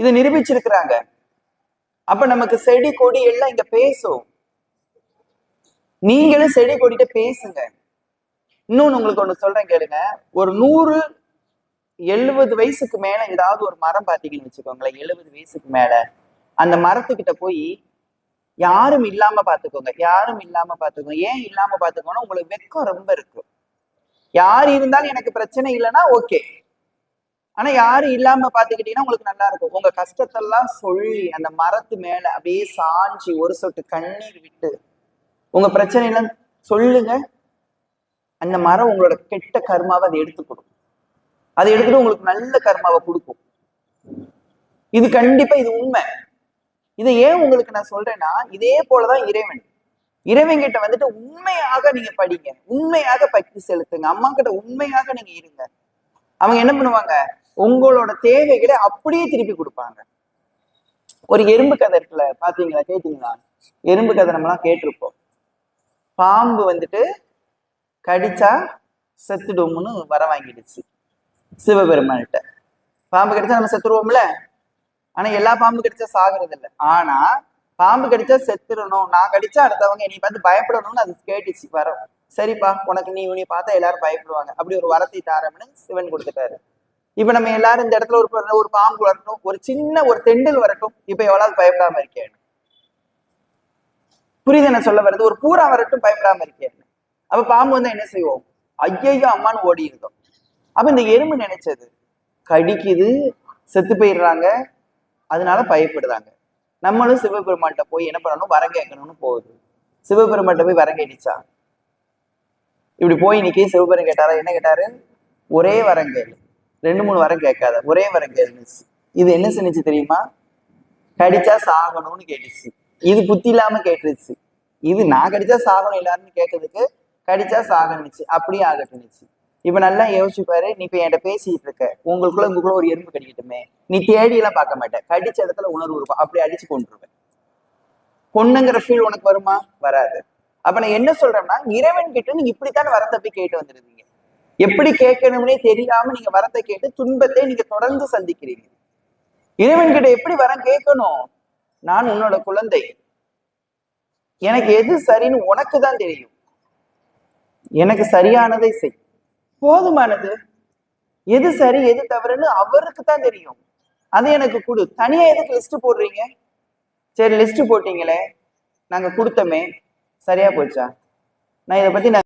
இதை நிரூபிச்சிருக்கிறாங்க. அப்ப நமக்கு செடி கொடி எல்லாம் இங்க பேசும். நீங்களும் செடி கொடிட்ட பேசுங்க. இன்னொன்னு உங்களுக்கு ஒண்ணு சொல்றேன் கேளுங்க. ஒரு நூறு எழுபது வயசுக்கு மேல ஏதாவது ஒரு மரம் பாத்தீங்கன்னு வச்சுக்கோங்களேன். எழுபது வயசுக்கு மேல. அந்த மரத்துக்கிட்ட போய் யாரும் இல்லாம பாத்துக்கோங்க யாரும் இல்லாம பாத்துக்கோங்க ஏன் இல்லாம பாத்துக்கோன்னா உங்களுக்கு வெக்கம் ரொம்ப இருக்கு யார் இருந்தாலும் எனக்கு பிரச்சனை இல்லைன்னா ஓகே. ஆனா யாரும் இல்லாம பாத்துக்கிட்டீங்கன்னா உங்களுக்கு நல்லா இருக்கும். உங்க கஷ்டத்தெல்லாம் சொல்லி அந்த மரத்து மேல அப்படியே சாஞ்சி ஒரு சொட்டு கண்ணீர் விட்டு உங்க பிரச்சனையெல்லாம் சொல்லுங்க. அந்த மரம் உங்களோட கெட்ட கர்மாவை அதை எடுத்துக்கொடும் அதை எடுத்துட்டு உங்களுக்கு நல்ல கர்மாவை கொடுக்கும். இது கண்டிப்பா இது உண்மை. இதை ஏன் உங்களுக்கு நான் சொல்றேன்னா இதே போலதான் இறைவன். இறைவன் கிட்ட வந்துட்டு உண்மையாக நீங்க படிங்க. உண்மையாக பக்தி செலுத்துங்க. அம்மா கிட்ட உண்மையாக நீங்க இருங்க. அவங்க என்ன பண்ணுவாங்க? உங்களோட தேவைகளை அப்படியே திருப்பி கொடுப்பாங்க. ஒரு எறும்பு கதை இருக்குல்ல பாத்தீங்களா? கேட்டீங்களா? எறும்பு கதை நம்மலாம் கேட்டிருப்போம். பாம்பு வந்துட்டு கடிச்சா செத்துடும்னு வர வாங்கிடுச்சு சிவபெருமான்கிட்ட பாம்பு கடிச்சா நம்ம செத்துருவோம்ல? ஆனா எல்லா பாம்பு கடிச்சா சாகுறது இல்லை ஆனா பாம்பு கடிச்சா செத்துடணும். நான் கடிச்சா அடுத்தவங்க நீ பார்த்து பயப்படணும்னு அது கேட்டுச்சு வரும். சரிப்பா உனக்கு நீ உன்னை பார்த்தா எல்லாரும் பயப்படுவாங்க. அப்படி ஒரு வரத்தை தாரம்னு சிவன் கொடுத்துட்டாரு. இப்ப நம்ம எல்லாரும் இந்த இடத்துல ஒரு ஒரு பாம்பு வரட்டும் ஒரு சின்ன ஒரு தெண்டில் வரட்டும் இப்ப எவ்வளவு பயப்படாம இருக்கேன் புரியுது என்ன சொல்ல வருது ஒரு பூரா வரட்டும் பயப்படாம இருக்கேன் அப்ப பாம்பு வந்தா என்ன செய்வோம்? ஐயையோ அம்மான்னு ஓடி இருந்தோம் அப்ப இந்த எறும்பு நினைச்சது. கடிக்குது செத்து போயிடுறாங்க. அதனால பயப்படுறாங்க. நம்மளும் சிவபெருமான்கிட்ட போய் என்ன பண்ணணும்? வரம் கேட்கணும்னு போகுது. சிவபெருமான்கிட்ட போய் வரம் கேட்டுச்சா இப்படி போய் இன்னைக்கு சிவபெருமன் கேட்டாரா? என்ன கேட்டாரு? ஒரே வரம் கேளு ரெண்டு மூணு வரம் கேட்காத. ஒரே வரம் கேட்டுச்சு இது என்ன செஞ்சுச்சு தெரியுமா? கடிச்சா சாகணும்னு கேட்டுச்சு. இது புத்தி இல்லாம கேட்டுருச்சு. இது நான் கடிச்சா சாகணும் எல்லாருன்னு கேட்கறதுக்கு கடிச்சா சாகணுச்சு. அப்படியே ஆகட்டுனுச்சு இப்ப நல்லா யோசிச்சு பாரு நீ இப்ப என்கிட்ட பேசிட்டு இருக்க. உங்களுக்குள்ள உங்களுக்குள்ள ஒரு எறும்பு கடிக்கட்டுமே. நீ தேடி எல்லாம் பார்க்க மாட்டேன். கடிச்ச இடத்துல உணர்வு இருக்கும். அப்படி அடிச்சு கொண்டுருவேன் பொண்ணுங்கிற ஃபீல் உனக்கு வருமா? வராது. அப்ப நான் என்ன சொல்றேன்னா இறைவன் கிட்ட நீங்க இப்படித்தான் வரத்தை போய் கேட்டு வந்துருந்தீங்க. எப்படி கேட்கணும்னே தெரியாம நீங்க வரத்தை கேட்டு துன்பத்தை நீங்க தொடர்ந்து சந்திக்கிறீங்க இறைவன் கிட்ட எப்படி வரம் கேட்கணும்? நான் உன்னோட குழந்தை. எனக்கு எது சரின்னு உனக்கு தான் தெரியும். எனக்கு சரியானதை செய். போதுமானது. எது சரி எது தவறுன்னு அவருக்கு தான் தெரியும். அது எனக்கு கொடு. தனியா எதுக்கு லிஸ்ட் போடுறீங்க? சரி லிஸ்ட் போட்டீங்களே. நாங்க கொடுத்தோமே. சரியா போச்சா? நான் இதை பத்தி நான்